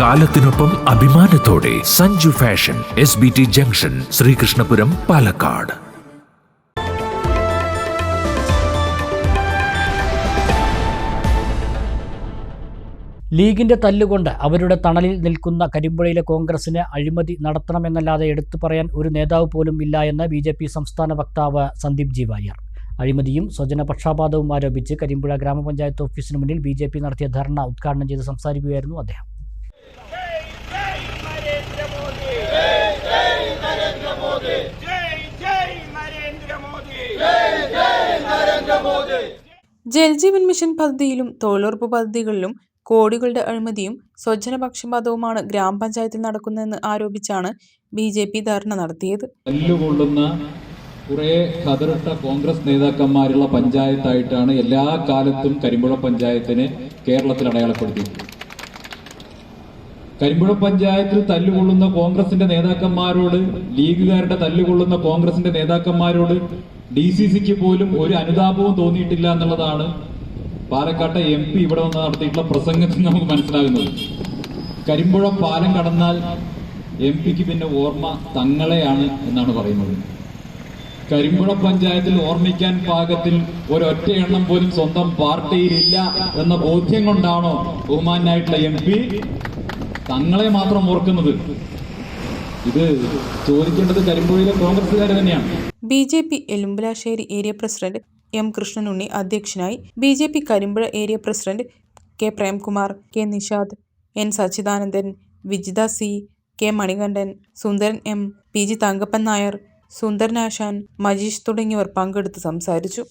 കാലത്തിനൊപ്പം അഭിമാനത്തോടെ Sanju fashion S B T junction Sreekrishnapuram Palakkad. ലീഗിന്റെ തല്ലുകൊണ്ട് അവരുടെ തണലിൽ നിൽക്കുന്ന കരിമ്പുഴയിലെ കോൺഗ്രസിന് അഴിമതി നടത്തണമെന്നല്ലാതെ എടുത്തു പറയാൻ ഒരു നേതാവ് പോലും ഇല്ല എന്ന് ബി ജെ പി സംസ്ഥാന വക്താവ് സന്ദീപ് ജി വാര്യർ. അഴിമതിയും സ്വജന പക്ഷാപാതവും ആരോപിച്ച് കരിമ്പുഴ ഗ്രാമപഞ്ചായത്ത് ഓഫീസിന് മുന്നിൽ ബി നടത്തിയ ധർണ ഉദ്ഘാടനം ചെയ്ത് സംസാരിക്കുകയായിരുന്നു അദ്ദേഹം. ജൽജീവൻ മിഷൻ പദ്ധതിയിലും തൊഴിലുറപ്പ് പദ്ധതികളിലും കോടികളുടെ അഴിമതിയും സ്വജനപക്ഷപാതവുമാണ് ഗ്രാമപഞ്ചായത്തിൽ നടക്കുന്നതെന്ന് ആരോപിച്ചാണ് ബി ജെ പി ധർണ നടത്തിയത്. തല്ലുകൊള്ളുന്ന കുറെ കതിറിട്ട കോൺഗ്രസ് നേതാക്കന്മാരുള്ള പഞ്ചായത്തായിട്ടാണ് എല്ലാ കാലത്തും കരിമ്പുഴ പഞ്ചായത്തിനെ കേരളത്തിൽ അടയാളപ്പെടുത്തിയിട്ടുള്ളത് കരിമ്പുഴ പഞ്ചായത്തിൽ തല്ലുകൊള്ളുന്ന കോൺഗ്രസിന്റെ നേതാക്കന്മാരോട് ലീഗുകാരുടെ തല്ലുകൊള്ളുന്ന കോൺഗ്രസിന്റെ നേതാക്കന്മാരോട് ഡി സി സിക്ക് പോലും ഒരു അനുതാപവും തോന്നിയിട്ടില്ല എന്നുള്ളതാണ് പാലക്കാട്ടെ എം പി ഇവിടെ വന്ന് നടത്തിയിട്ടുള്ള പ്രസംഗത്തിൽ നമുക്ക് മനസ്സിലാകുന്നത്. കരിമ്പുഴ പാലം കടന്നാൽ എം പിക്ക് പിന്നെ ഓർമ്മ തങ്ങളെയാണ് എന്നാണ് പറയുന്നത്. കരിമ്പുഴ പഞ്ചായത്തിൽ ഓർമ്മിക്കാൻ പാകത്തിൽ ഒരൊറ്റ എണ്ണം പോലും സ്വന്തം പാർട്ടിയിലില്ല എന്ന ബോധ്യം കൊണ്ടാണോ ബഹുമാനായിട്ടുള്ള എം പി തങ്ങളെ മാത്രം ഓർക്കുന്നത്? ഇത് ചോദിക്കേണ്ടത് കരിമ്പുഴയിലെ കോൺഗ്രസുകാർ തന്നെയാണ്. B J P Elumbalassery area president M Krishnanunni അധ്യക്ഷനായി B J P Karimpuzha area president K Premkumar K Nishad N Sachidanandan Vijitha C K Manikandan Sundaran M P G Thankappan Nair സുന്ദരനാശാൻ Majeesh തുടങ്ങിയവർ പങ്കെടുത്ത് സംസാരിച്ചു.